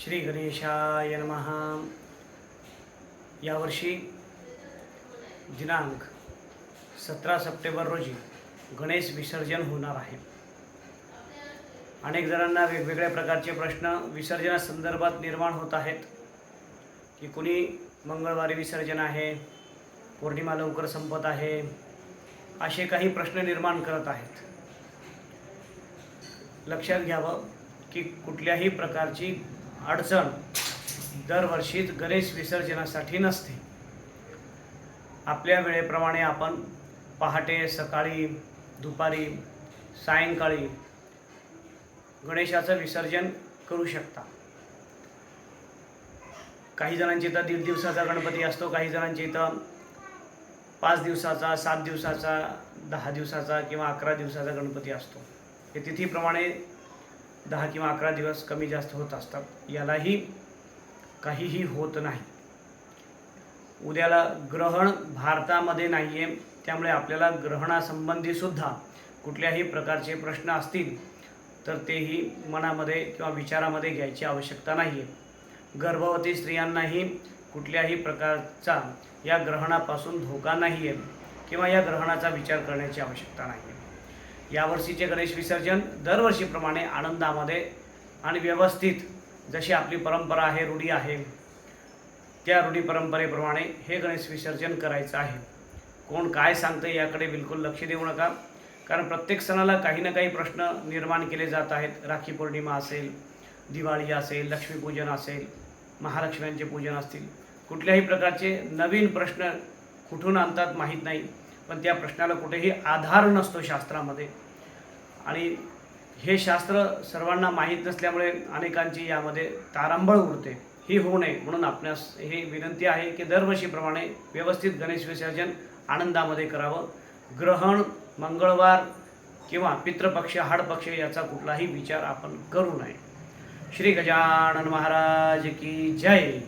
श्री गणेशाय नमः. यावर्षी दिनांक सतरा सप्टेंबर रोजी गणेश विसर्जन होणार आहे. अनेक जणांना वेगवेगळ्या प्रकारचे प्रश्न विसर्जनासंदर्भात निर्माण होत आहेत. की कुणी मंगळवारी विसर्जन आहे पौर्णिमा लवकर संपत आहे असे काही प्रश्न निर्माण करत आहेत. लक्षात घ्यावं की कुठल्याही प्रकारची अडचण दरवर्षीच गणेश विसर्जनासाठी नसते. आपल्या वेळेप्रमाणे आपण पहाटे सकाळी दुपारी सायंकाळी गणेशाचं विसर्जन करू शकता. काही जणांच्या इथं दीड दिवसाचा गणपती असतो काही जणांच्या इथं पाच दिवसाचा सात दिवसाचा दहा दिवसाचा किंवा अकरा दिवसाचा गणपती असतो. हे तिथीप्रमाणे दहा किंवा अकरा दिवस कमी जास्त होत असतात. यालाही काहीही होत नाही. उद्याला ग्रहण भारतामध्ये नाही आहे त्यामुळे आपल्याला ग्रहणासंबंधी सुद्धा कुठल्याही प्रकारचे प्रश्न असतील तर तेही मनामध्ये किंवा विचारामध्ये घ्यायची आवश्यकता नाही आहे गर्भवती स्त्रियांनाही कुठल्याही प्रकारचा या ग्रहणापासून धोका नाही आहे किंवा या ग्रहणाचा विचार करण्याची आवश्यकता नाही आहे यावर्षीचे गणेश विसर्जन दरवर्षीप्रमाणे आनंदामध्ये आणि व्यवस्थित जशी आपली परंपरा आहे रूढी आहे त्या रूढी परंपरेप्रमाणे हे गणेश विसर्जन करायचं आहे. कोण काय सांगतं याकडे बिलकुल लक्ष देऊ नका कारण प्रत्येक सणाला काही ना काही प्रश्न निर्माण केले जात आहेत. राखी पौर्णिमा असेल दिवाळी असेल लक्ष्मीपूजन असेल महालक्ष्म्यांचे पूजन असतील. कुठल्याही प्रकारचे नवीन प्रश्न कुठून आणतात माहीत नाही. पण त्या प्रश्नाला कुठेही आधार नसतो शास्त्रामध्ये. आणि हे शास्त्र सर्वांना माहीत नसल्यामुळे अनेकांची यामध्ये तारांबळ उडते. ही होऊ नये म्हणून आपणास ही विनंती आहे की दरवर्षीप्रमाणे व्यवस्थित गणेश विसर्जन आनंदामध्ये करावं. ग्रहण मंगळवार किंवा पितृपक्ष हाडपक्ष याचा कुठलाही विचार आपण करू नये. श्री गजानन महाराज की जय.